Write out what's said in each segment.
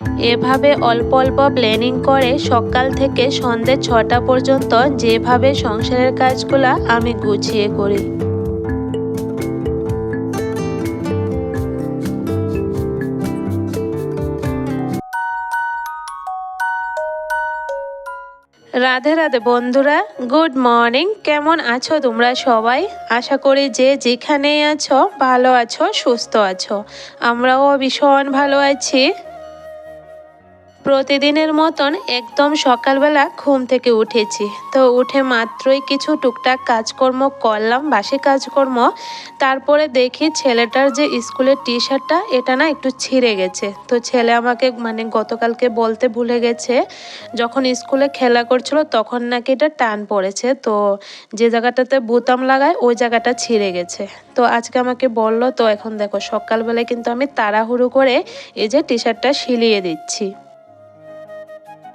এভাবে অল্প অল্প প্ল্যানিং করে সকাল থেকে সন্ধ্যে ছটা পর্যন্ত যেভাবে সংসারের কাজগুলা আমি গুছিয়ে করি। রাধে রাধে বন্ধুরা গুড মর্নিং কেমন আছো তোমরা সবাই? আশা করি যে যেখানেই আছো, ভালো আছো, সুস্থ আছো। আমরাও ভীষণ ভালো আছি। প্রতিদিনের মতন একদম সকালবেলা ঘুম থেকে উঠেছি। তো উঠে মাত্রই কিছু টুকটাক কাজকর্ম করলাম, বাসি কাজকর্ম। তারপরে দেখি ছেলেটার যে স্কুলের টি শার্টটা এটা না একটু ছিঁড়ে গেছে। তো ছেলে আমাকে মানে গতকালকে বলতে ভুলে গেছে, যখন স্কুলে খেলা করছিল তখন নাকি এটা টান পড়েছে। তো যে জায়গাটাতে বোতাম লাগায়, ওই জায়গাটা ছিঁড়ে গেছে। তো আজকে আমাকে বলল, তো এখন দেখো, সকালবেলায় কিন্তু আমি তাড়াহুড়ো করে এই যে টি শার্টটা সিলিয়ে দিচ্ছি।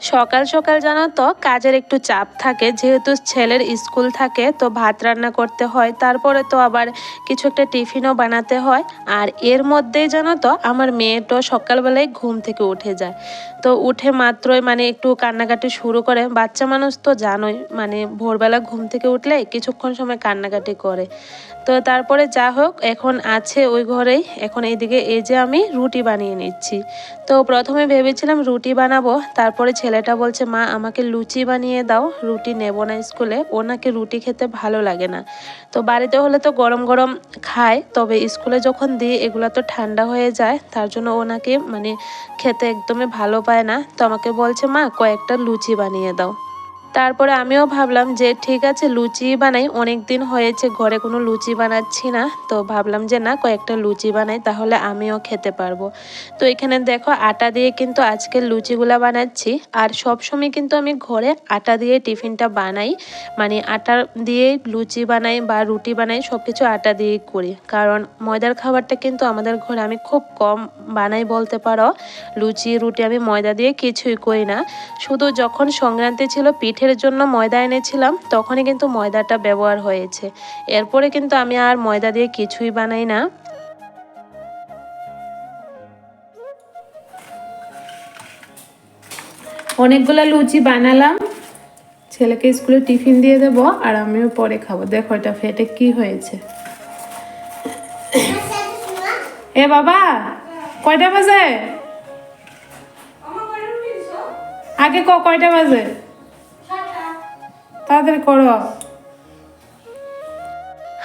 সকাল সকাল জানো তো, কাজের একটু চাপ থাকে। যেহেতু ছেলের স্কুল থাকে, তো ভাত রান্না করতে হয়। তারপরে তো আবার কিছু একটা টিফিনও বানাতে হয়। আর এর মধ্যেই জানো তো, আমার মেয়েটাও সকালবেলায় ঘুম থেকে উঠে যায়। তো উঠে মাত্রই মানে একটু কান্নাকাটি শুরু করে। বাচ্চা মানুষ তো জানোই মানে ভোরবেলা ঘুম থেকে উঠলে কিছুক্ষণ সময় কান্নাকাটি করে। তো তারপরে যা হোক, এখন আছে ওই ঘরেই। এখন এইদিকে এই যে আমি রুটি বানিয়ে নিচ্ছি। তো প্রথমে ভেবেছিলাম রুটি বানাবো, তারপরে ছেলেটা বলছে, মা, আমাকে লুচি বানিয়ে দাও, রুটি নেব না স্কুলে। ওনাকে রুটি খেতে ভালো লাগে না। তো বাড়িতে হলে তো গরম গরম খায়, তবে স্কুলে যখন দিই, এগুলো তো ঠান্ডা হয়ে যায়, তার জন্য ওনাকে মানে খেতে একদমই ভালো পায় না। তো আমাকে বলছে, মা, কয়েকটা লুচি বানিয়ে দাও। তারপরে আমিও ভাবলাম যে ঠিক আছে, লুচি বানাই। অনেক দিন হয়েছে, ঘরে কোনো লুচি বানাচ্ছি না। তো ভাবলাম যে না, কয়েকটা লুচি বানাই, তাহলে আমিও খেতে পারব। তো এখানে দেখো, আটা দিয়ে কিন্তু আজকে লুচিগুলা বানাচ্ছি। আর সবসময় কিন্তু আমি ঘরে আটা দিয়ে টিফিনটা বানাই। মানে আটা দিয়ে লুচি বানাই বা রুটি বানাই সব কিছু আটা দিয়েই করি। কারণ ময়দার খাবারটা কিন্তু আমাদের ঘরে আমি খুব কম বানাই বলতে পারো। লুচি, রুটি আমি ময়দা দিয়ে কিছুই করি না। শুধু যখন সংক্রান্তি ছিল, পিঠে পিঠের জন্য ময়দা এনেছিলাম, তখনই কিন্তু ময়দাটা ব্যবহার হয়েছে। এরপরে কিন্তু আমি আর ময়দা দিয়ে কিছুই বানাই না। অনেকগুলো লুচি বানালাম। ছেলেকে স্কুলে টিফিন দিয়ে দেবো আর আমিও পরে খাব। দেখো এটা ফেটে কি হয়েছে। এ বাবা, কয়টা বাজে? আগে ক, কয়টা বাজে? তাড়াতাড়ি করো।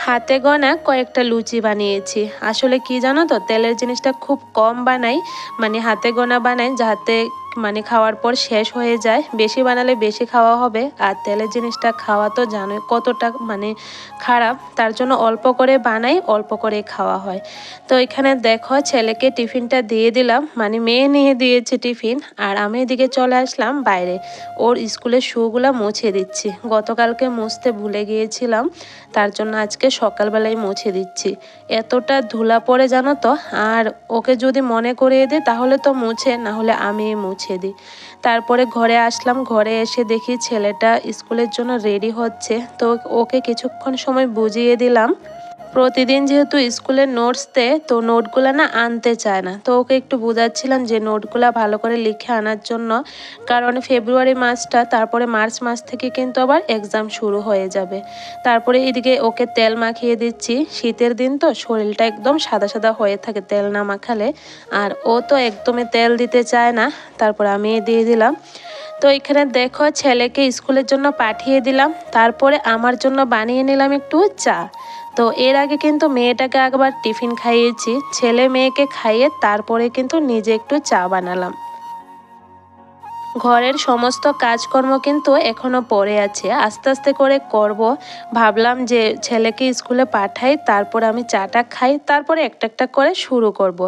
হাতে গোনা কয়েকটা লুচি বানিয়েছি। আসলে কি জানো তো, তেলের জিনিসটা খুব কম বানাই মানে হাতে গোনা বানাই যাতে মানে খাওয়ার পর শেষ হয়ে যায়। বেশি বানালে বেশি খাওয়া হবে। আর তেলের জিনিসটা খাওয়া তো জানোই কতটা মানে খারাপ। তার জন্য অল্প করে বানাই, অল্প করে খাওয়া হয়। তো এখানে দেখো ছেলেকে টিফিনটা দিয়ে দিলাম। মানে মেয়ে নিয়ে দিয়েছে টিফিন। আর আমি এদিকে চলে আসলাম বাইরে। ওর স্কুলের শুগুলো মুছে দিচ্ছি। গতকালকে মুছতে ভুলে গিয়েছিলাম। তার জন্য আজকে সকালবেলায় মুছে দিচ্ছি। এতটা ধুলা পড়ে জানো তো? আর ওকে যদি মনে করিয়ে দিই তাহলে তো মুছে না হলে আমি মুছে। মুছে দিই। তারপরে ঘরে আসলাম, ঘরে এসে দেখি ছেলেটা স্কুলের জন্য রেডি হচ্ছে। তো ওকে কিছুক্ষণ সময় বুঝিয়ে দিলাম। প্রতিদিন যেহেতু স্কুলের নোটস দেয় তো নোটগুলো না আনতে চায় না। তো ওকে একটু বোঝাচ্ছিলাম যে নোটগুলো ভালো করে লিখে আনার জন্য, কারণ ফেব্রুয়ারি মাসটা, তারপরে মার্চ মাস থেকে কিন্তু আবার এক্সাম শুরু হয়ে যাবে। তারপরে এদিকে ওকে তেল মাখিয়ে দিচ্ছি। শীতের দিন তো শরীরটা একদম সাদা সাদা হয়ে থাকে তেল না মাখালে, আর ও তো একদমই তেল দিতে চায় না। তারপরে আমি দিয়ে দিলাম। তো এখানে দেখো, ছেলেকে স্কুলের জন্য পাঠিয়ে দিলাম। তারপরে আমার জন্য বানিয়ে নিলাম একটু চা। তো এর আগে কিন্তু মেয়েটাকে একবার টিফিন খাইয়েছি, ছেলে মেয়েকে খাইয়ে তারপরে কিন্তু নিজে একটু চা বানালাম। ঘরের সমস্ত কাজকর্ম কিন্তু এখনও পড়ে আছে। আস্তে আস্তে করে করব। ভাবলাম যে ছেলেকে স্কুলে পাঠাই, তারপর আমি চাটা খাই, তারপরে একটা একটা করে শুরু করব।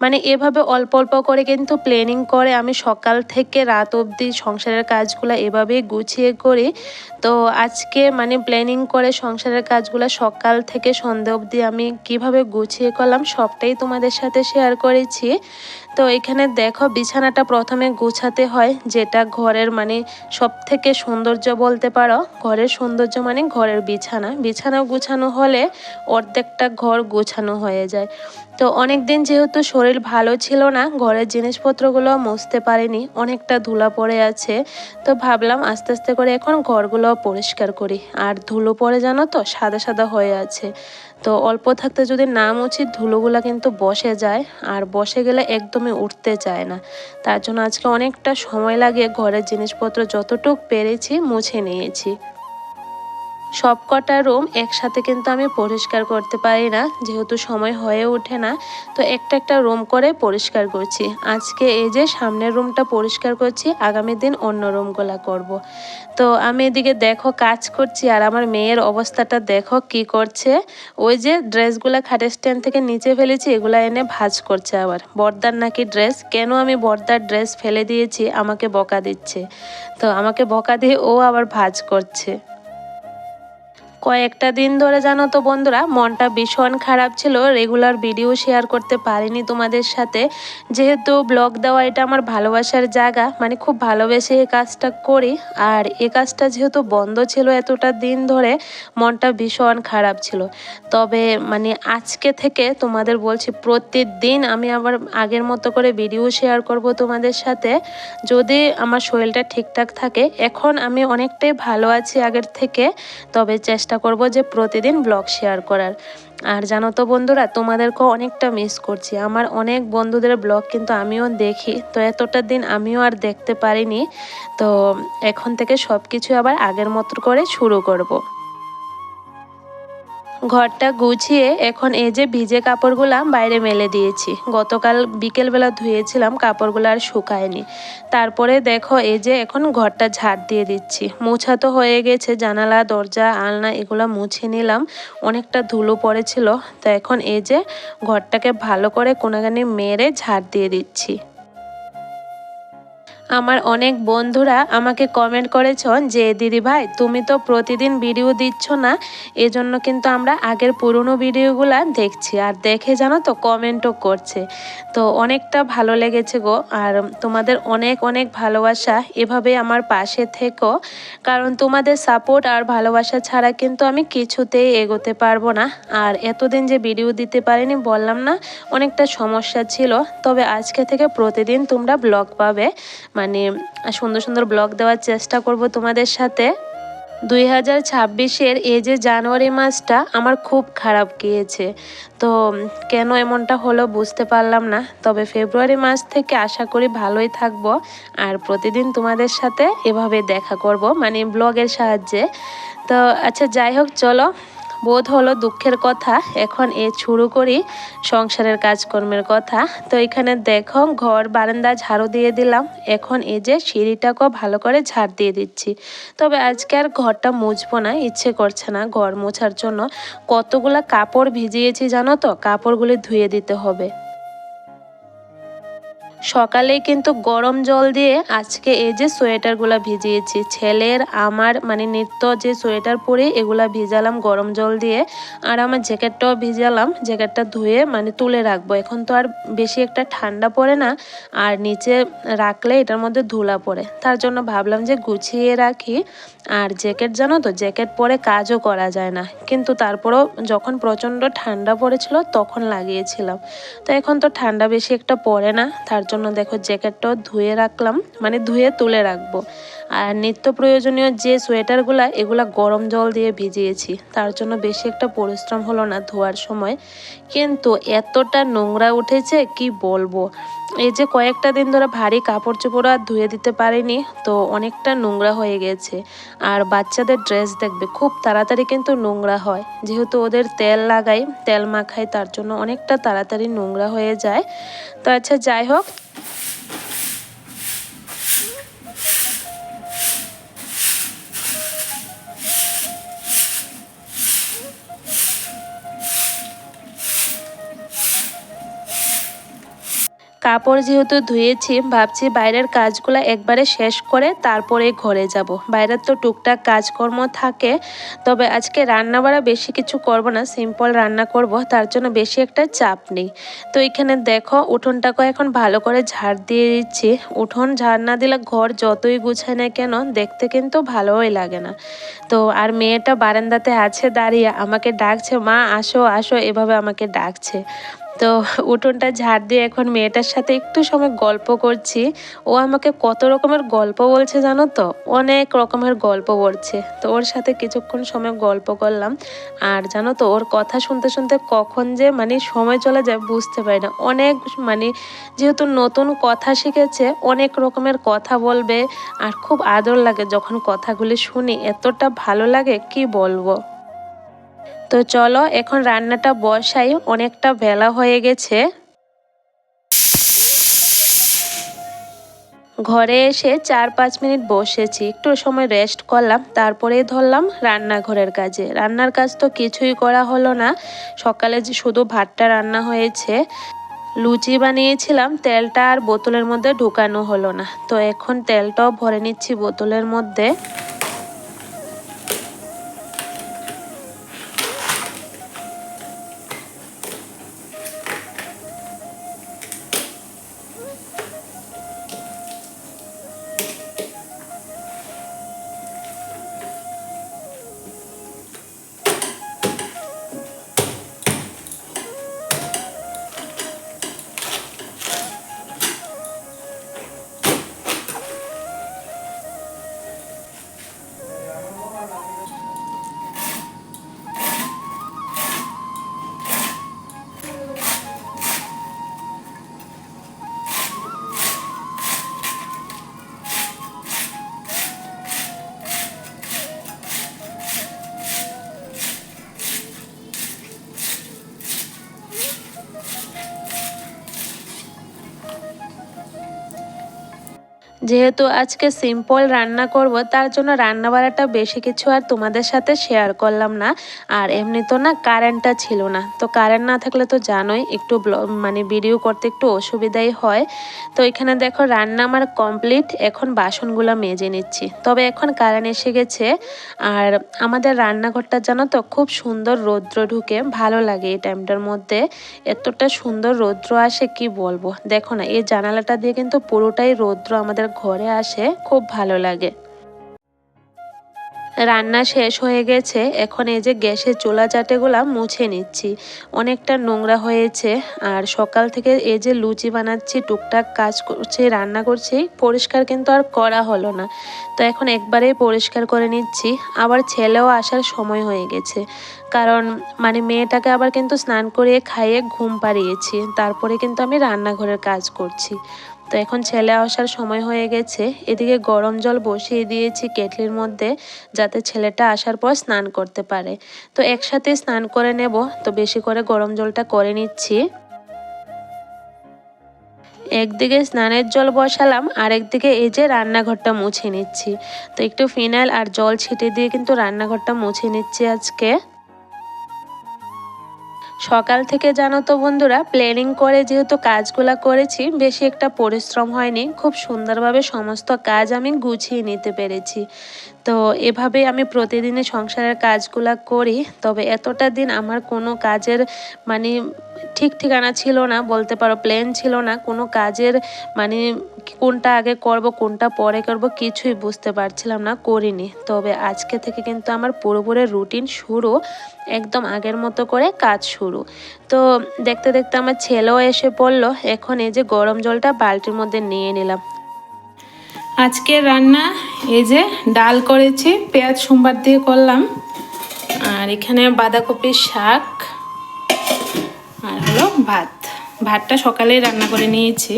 মানে এভাবে অল্প অল্প করে কিন্তু প্ল্যানিং করে আমি সকাল থেকে রাত অবধি সংসারের কাজগুলো এভাবেই গুছিয়ে করি। তো আজকে মানে প্ল্যানিং করে সংসারের কাজগুলো সকাল থেকে সন্ধ্যা অবধি আমি কীভাবে গুছিয়ে করলাম সবটাই তোমাদের সাথে শেয়ার করেছি। তো এখানে দেখো, বিছানাটা প্রথমে গুছাতে হয়। যেটা ঘরের মানে সব থেকে সৌন্দর্য বলতে পারো, ঘরের সৌন্দর্য মানে ঘরের বিছানা। বিছানা গুছানো হলে অর্ধেকটা ঘর গোছানো হয়ে যায়। তো অনেক দিন যেহেতু শরীর ভালো ছিল না, ঘরের জিনিসপত্রগুলো মুছতে পারিনি, অনেকটা ধুলা পড়ে আছে। তো ভাবলাম আস্তে আস্তে করে এখন ঘরগুলো পরিষ্কার করি। আর ধুলো পড়ে জানো তো, সাদা সাদা হয়ে আছে। তো অল্প থাকতে যদি না মুছি, ধুলোগুলো কিন্তু বসে যায়। আর বসে গেলে একদমই উঠতে চায় না। তার জন্য আজকে অনেকটা সময় লাগে ঘরের জিনিসপত্র যতটুক পেরেছি মুছে নিয়েছি। সব কটা রুম একসাথে কিন্তু আমি পরিষ্কার করতে পারি না, যেহেতু সময় হয়ে ওঠে না। তো একটা একটা রুম করে পরিষ্কার করছি। আজকে এই যে সামনের রুমটা পরিষ্কার করছি, আগামী দিন অন্য রুমগুলা করব। তো আমি এদিকে দেখো কাজ করছি, আর আমার মেয়ের অবস্থাটা দেখো কি করছে। ওই যে ড্রেসগুলা খাটের স্ট্যান্ড থেকে নিচে ফেলেছি, এগুলা এনে ভাজ করছে আবার। বর্দার নাকি ড্রেস, কেন আমি বর্দার ড্রেস ফেলে দিয়েছি, আমাকে বকা দিচ্ছে। তো আমাকে বকা দিয়ে ও আবার ভাজ করছে। কয়েকটা দিন ধরে জানো তো বন্ধুরা, মনটা ভীষণ খারাপ ছিল। রেগুলার ভিডিও শেয়ার করতে পারিনি তোমাদের সাথে। যেহেতু ব্লগ দেওয়া এটা আমার ভালোবাসার জায়গা মানে খুব ভালোবেসে এই কাজটা করি। আর এ কাজটা যেহেতু বন্ধ ছিল এতটা দিন ধরে, মনটা ভীষণ খারাপ ছিল। তবে মানে আজকে থেকে তোমাদের বলছি, প্রতিদিন আমি আবার আগের মতো করে ভিডিও শেয়ার করব তোমাদের সাথে। যদি আমার শরীরটা ঠিকঠাক থাকে, এখন আমি অনেকটাই ভালো আছি আগের থেকে। তবে চেষ্টা করব যে প্রতিদিন ব্লগ শেয়ার করার। আর জানো তো বন্ধুরা, তোমাদেরকেও অনেকটা মিস করছি। আমার অনেক বন্ধুদের ব্লগ কিন্তু আমিও দেখি, তো এতটা দিন আমিও আর দেখতে পারিনি। তো এখন থেকে সব কিছু আবার আগের মতো করে শুরু করব। ঘরটা গুছিয়ে এখন এই যে ভিজে কাপড়গুলা বাইরে মেলে দিয়েছি। গতকাল বিকেলবেলা ধুয়েছিলাম, কাপড়গুলো আর শুকায়নি। তারপরে দেখো এই যে এখন ঘরটা ঝাড় দিয়ে দিচ্ছি। মোছা তো হয়ে গেছে, জানালা, দরজা, আলনা এগুলো মুছে নিলাম। অনেকটা ধুলো পড়েছিল, তো এখন এই যে ঘরটাকে ভালো করে কোনাগানি মেরে ঝাড় দিয়ে দিচ্ছি। আমার অনেক বন্ধুরা আমাকে কমেন্ট করেছ যে দিদি ভাই তুমি তো প্রতিদিন ভিডিও দিচ্ছ না, এজন্য কিন্তু আমরা আগের পুরনো ভিডিওগুলো দেখছি। আর দেখে জানো তো কমেন্টও করছে। তো অনেকটা ভালো লেগেছে গো। আর তোমাদের অনেক অনেক ভালোবাসা এভাবে আমার পাশে থেকো। কারণ তোমাদের সাপোর্ট আর ভালোবাসা ছাড়া কিন্তু আমি কিছুতেই এগোতে পারব না। আর এতদিন যে ভিডিও দিতে পারিনি, বললাম না, অনেকটা সমস্যা ছিল। তবে আজকে থেকে প্রতিদিন তোমরা ব্লগ পাবে। মানে সুন্দর সুন্দর ব্লগ দেওয়ার চেষ্টা করব তোমাদের সাথে। দুই হাজার ছাব্বিশের এই যে জানুয়ারি মাসটা আমার খুব খারাপ গিয়েছে। তো কেন এমনটা হলো বুঝতে পারলাম না। তবে ফেব্রুয়ারি মাস থেকে আশা করি ভালোই থাকব। আর প্রতিদিন তোমাদের সাথে এভাবে দেখা করব মানে ব্লগের সাহায্যে। তো আচ্ছা যাই হোক, চলো। বোধ হলো দুঃখের কথা। এখন এ শুরু করি সংসারের কাজকর্মের কথা। তো এখানে দেখো, ঘর, বারান্দা, ঝাড়ু দিয়ে দিলাম। এখন এই যে সিঁড়িটাকেও ভালো করে ঝাড় দিয়ে দিচ্ছি। তবে আজকে আর ঘরটা মুছবো না, ইচ্ছে করছে না ঘর মোছার জন্য। কতগুলা কাপড় ভিজিয়েছি জানো তো? কাপড়গুলি ধুয়ে দিতে হবে। সকালে কিন্তু গরম জল দিয়ে আজকে এই যে সোয়েটারগুলো ভিজিয়েছি। ছেলের, আমার মানে নিত্য যে সোয়েটার পরে এগুলা ভিজালাম গরম জল দিয়ে। আর আমার জ্যাকেটটাও ভিজালাম, জ্যাকেটটা ধুয়ে মানে তুলে রাখব। এখন তো আর বেশি একটা ঠান্ডা পড়ে না, আর নিচে রাখলে এটার মধ্যে ধুলা পড়ে। তার জন্য ভাবলাম যে গুছিয়ে রাখি। আর জ্যাকেট জানো তো, জ্যাকেট পরে কাজও করা যায় না। কিন্তু তারপরেও যখন প্রচণ্ড ঠান্ডা পড়েছিল তখন লাগিয়েছিলাম। তো এখন তো ঠান্ডা বেশি একটা পড়ে না, তার জন্য দেখো জ্যাকেটটাও ধুয়ে রাখলাম মানে ধুয়ে তুলে রাখব। আর নিত্য প্রয়োজনীয় যে সোয়েটারগুলো, এগুলো গরম জল দিয়ে ভিজিয়েছি। তার জন্য বেশি একটা পরিশ্রম হলো না ধোয়ার সময়। কিন্তু এতটা নোংরা উঠেছে, কি বলব? এই যে কয়েকটা দিন ধরে ভারী কাপড় চোপড় আর ধুয়ে দিতে পারিনি, তো অনেকটা নোংরা হয়ে গেছে। আর বাচ্চাদের ড্রেস দেখবে, খুব তাড়াতাড়ি কিন্তু নোংরা হয়। যেহেতু ওদের তেল লাগাই, তেল মাখাই, তার জন্য অনেকটা তাড়াতাড়ি নোংরা হয়ে যায়। তো আচ্ছা যাই হোক কাপড় যেহেতু ধুয়েছি, ভাবছি বাইরের কাজগুলো একবারে শেষ করে তারপরে ঘরে যাব। বাইরের তো টুকটাক কাজকর্ম থাকে, তবে আজকে রান্না বাড়া বেশি কিছু করব না, সিম্পল রান্না করব, তার জন্য বেশি একটা চাপ নেই। তো এখানে দেখো উঠোনটাকে এখন ভালো করে ঝাড় দিয়ে দিচ্ছি। উঠোন ঝাড় না দিলে ঘর যতই গুছায় না কেন, দেখতে কিন্তু ভালোই লাগে না। তো আর মেয়েটা বারান্দাতে আছে, দাঁড়িয়ে আমাকে ডাকছে, মা, আসো আসো। এভাবে আমাকে ডাকছে। তো উঠোনটা ঝাড় দিয়ে এখন মেয়েটার সাথে একটু সময় গল্প করছি। ও আমাকে কত রকমের গল্প বলছে জানো তো? অনেক রকমের গল্প বলছে। তো ওর সাথে কিছুক্ষণ সময় গল্প করলাম। আর জানো তো, ওর কথা শুনতে শুনতে কখন যে মানে সময় চলে যায় বুঝতে পারি না। অনেক মানে যেহেতু নতুন কথা শিখেছে, অনেক রকমের কথা বলবে আর খুব আদর লাগে যখন কথাগুলি শুনি। এতটা ভালো লাগে, কি বলব? তো চলো, এখন রান্নাটা বসাই, অনেকটা বেলা হয়ে গেছে। ঘরে এসে চার পাঁচ মিনিট বসেছি, একটু সময় রেস্ট করলাম তারপরেই ধরলাম রান্নাঘরের কাজে। রান্নার কাজ তো কিছুই করা হলো না, সকালে যে শুধু ভাতটা রান্না হয়েছে, লুচি বানিয়েছিলাম, তেলটা আর বোতলের মধ্যে ঢুকানো হলো না। তো এখন তেলটাও ভরে নিচ্ছি বোতলের মধ্যে। যেহেতু আজকে সিম্পল রান্না করব, তার জন্য রান্না বাড়াটা বেশি কিছু আর তোমাদের সাথে শেয়ার করলাম না। আর এমনি তো না কারেন্টটা ছিল না। তো কারেন্ট না থাকলে তো জানোই, একটু মানে ভিডিও করতে একটু অসুবিধাই হয়। তো এখানে দেখো রান্না আমার কমপ্লিট এখন বাসনগুলো মেজে নিচ্ছি। তবে এখন কারেন্ট এসে গেছে। আর আমাদের রান্নাঘরটা জানো তো, খুব সুন্দর রৌদ্র ঢুকে, ভালো লাগে এই টাইমটার মধ্যে। এতটা সুন্দর রৌদ্র আসে, কি বলব? দেখো না, এই জানালাটা দিয়ে কিন্তু পুরোটাই রৌদ্র আমাদের ঘরে আসে, খুব ভালো লাগে। রান্না শেষ হয়ে গেছে, এখন এই যে গ্যাসের চুলা চাটেগুলা মুছে নিচ্ছি। অনেকটা নোংরা হয়েছে, আর সকাল থেকে এই যে লুচি বানাচ্ছি, টুকটাক কাজ করছি, রান্না করছি, পরিষ্কার কিন্তু আর করা হলো না। তো এখন একবারেই পরিষ্কার করে নিচ্ছি। আবার ছেলেও আসার সময় হয়ে গেছে। কারণ মানে মেয়েটাকে আবার কিন্তু স্নান করিয়ে খাইয়ে ঘুম পাড়িয়েছি। তারপরে কিন্তু আমি রান্নাঘরের কাজ করছি। তো এখন ছেলে আসার সময় হয়ে গেছে। এদিকে গরম জল বসিয়ে দিয়েছি কেটলির মধ্যে যাতে ছেলেটা আসার পর স্নান করতে পারে। তো একসাথে স্নান করে নেব, তো বেশি করে গরম জলটা করে নিচ্ছি। একদিকে স্নানের জল বসালাম আর একদিকে এই যে রান্নাঘরটা মুছে নিচ্ছি। তো একটু ফিনাইল আর জল ছিটিয়ে দিয়ে কিন্তু রান্নাঘরটা মুছে নিচ্ছি আজকে। সকাল থেকে জানো তো বন্ধুরা প্ল্যানিং করে যেহেতু কাজগুলো করেছি, বেশি একটা পরিশ্রম হয়নি। খুব সুন্দরভাবে সমস্ত কাজ আমি গুছিয়ে নিতে পেরেছি। তো এভাবে আমি প্রতিদিনই সংসারের কাজগুলা করি। তবে এতটা দিন আমার কোনো কাজের মানে ঠিক ঠিকানা ছিল না, বলতে পারো প্ল্যান ছিল না। কোনো কাজের মানে কোনটা আগে করব, কোনটা পরে করব কিছুই বুঝতে পারছিলাম না, করিনি। তবে আজকে থেকে কিন্তু আমার পুরোপুরি রুটিন শুরু, একদম আগের মতো করে কাজ শুরু। তো দেখতে দেখতে আমার ছেলেও এসে পড়ল। এখন এই যে গরম জলটা বালতির মধ্যে নিয়ে নিলাম। আজকে রান্না, এই যে ডাল করেছি, পেঁয়াজ সোমবার দিয়ে করলাম। আর এখানে বাঁধাকপির শাক, আর হলো ভাত। ভাতটা সকালে রান্না করে নিয়েছি।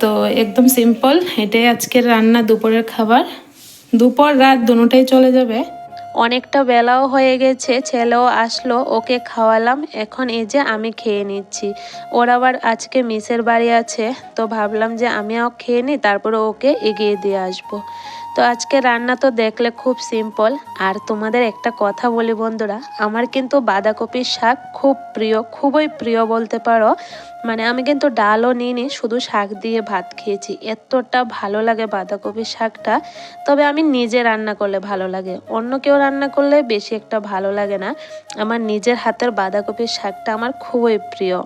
তো একদম সিম্পল এটাই আজকের রান্না, দুপুরের খাবার। দুপুর রাত দুটাই চলে যাবে। অনেকটা বেলাও হয়ে গেছে, ছেলেও আসলো, ওকে খাওয়ালাম। এখন এই যে আমি খেয়ে নিচ্ছি। ওর আবার আজকে মিসের বাড়ি আছে, তো ভাবলাম যে আমিও খেয়ে নিই, তারপরে ওকে এগিয়ে দিয়ে আসব। তো আজকে রান্না তো দেখলে খুব সিম্পল আর তোমাদের একটা কথা বলি বন্ধুরা, আমার কিন্তু বাঁধাকপির শাক খুব প্রিয়, খুবই প্রিয় বলতে পারো। মানে আমি কিন্তু ডালও নিইনি, শুধু শাক দিয়ে ভাত খেয়েছি। এতটা ভালো লাগে বাঁধাকপির শাকটা, তবে আমি নিজে রান্না করলে ভালো লাগে। অন্য কেউ রান্না করলে বেশি একটা ভালো লাগে না। আমার নিজের হাতের বাঁধাকপির শাকটা আমার খুবই প্রিয়।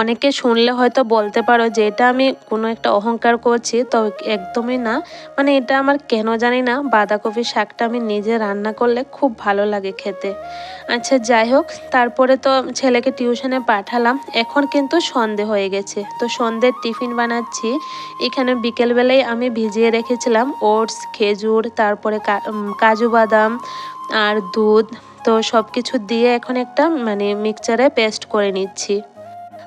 অনেকে শুনলে হয়তো বলতে পারো যে এটা আমি কোনো একটা অহংকার করছি, তো একদমই না। মানে এটা আমার কেন জানি না, বাঁধাকপির শাকটা আমি নিজে রান্না করলে খুব ভালো লাগে খেতে। আচ্ছা যাই হোক, তারপরে তো ছেলেকে টিউশনে পাঠালাম, এখন কিন্তু সন্ধে হয়ে গেছে। তো সন্ধ্যের টিফিন বানাচ্ছি। এখানে বিকেলবেলায় আমি ভিজিয়ে রেখেছিলাম, ওটস, খেজুর, তারপরে কাজু বাদাম আর দুধ। তো সব কিছু দিয়ে এখন একটা মানে মিক্সচারে পেস্ট করে নিচ্ছি।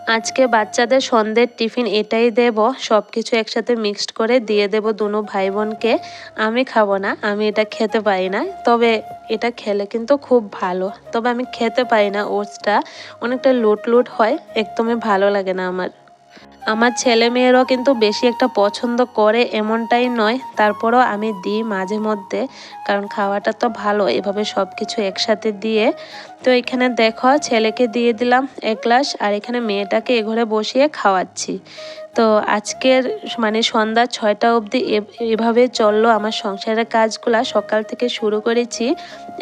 আজকে বাচ্চাদের সন্ধ্যের টিফিন এটাই দেব সব কিছু একসাথে মিক্সড করে দিয়ে দেব দুনো ভাই বোনকে আমি খাব না, আমি এটা খেতে পারি না, তবে এটা খেলে কিন্তু খুব ভালো। তবে আমি খেতে পারি না ওটসটা, অনেকটা লুট লুট হয়, একদমই ভালো লাগে না আমার। আমার ছেলে মেয়েরাও কিন্তু বেশি একটা পছন্দ করে এমনটাই নয়। তারপরও আমি দিই মাঝে মধ্যে, কারণ খাওয়াটা তো ভালো, এভাবে সব কিছু একসাথে দিয়ে। তো এখানে দেখো, ছেলেকে দিয়ে দিলাম এক গ্লাস, আর এখানে মেয়েটাকে এ ঘরে বসিয়ে খাওয়াচ্ছি। তো আজকের মানে সন্ধ্যা ছয়টা অবধি এভাবে চলল আমার সংসারের কাজগুলা। সকাল থেকে শুরু করেছি।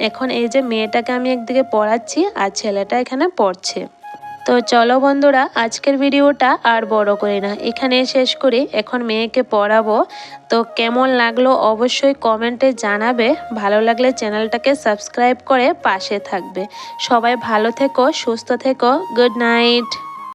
এখন এই যে মেয়েটাকে আমি একদিকে পড়াচ্ছি, আর ছেলেটা এখানে পড়ছে। তো চলো বন্ধুরা, আজকের ভিডিওটা আর বড় করি না। এখানে শেষ করি। এখন মেয়েকে পড়াবো। তো কেমন লাগল অবশ্যই কমেন্টে জানাবে। ভালো লাগলে চ্যানেলটাকে সাবস্ক্রাইব করে পাশে থাকবে। সবাই ভালো থেকো, সুস্থ থেকো। Good night.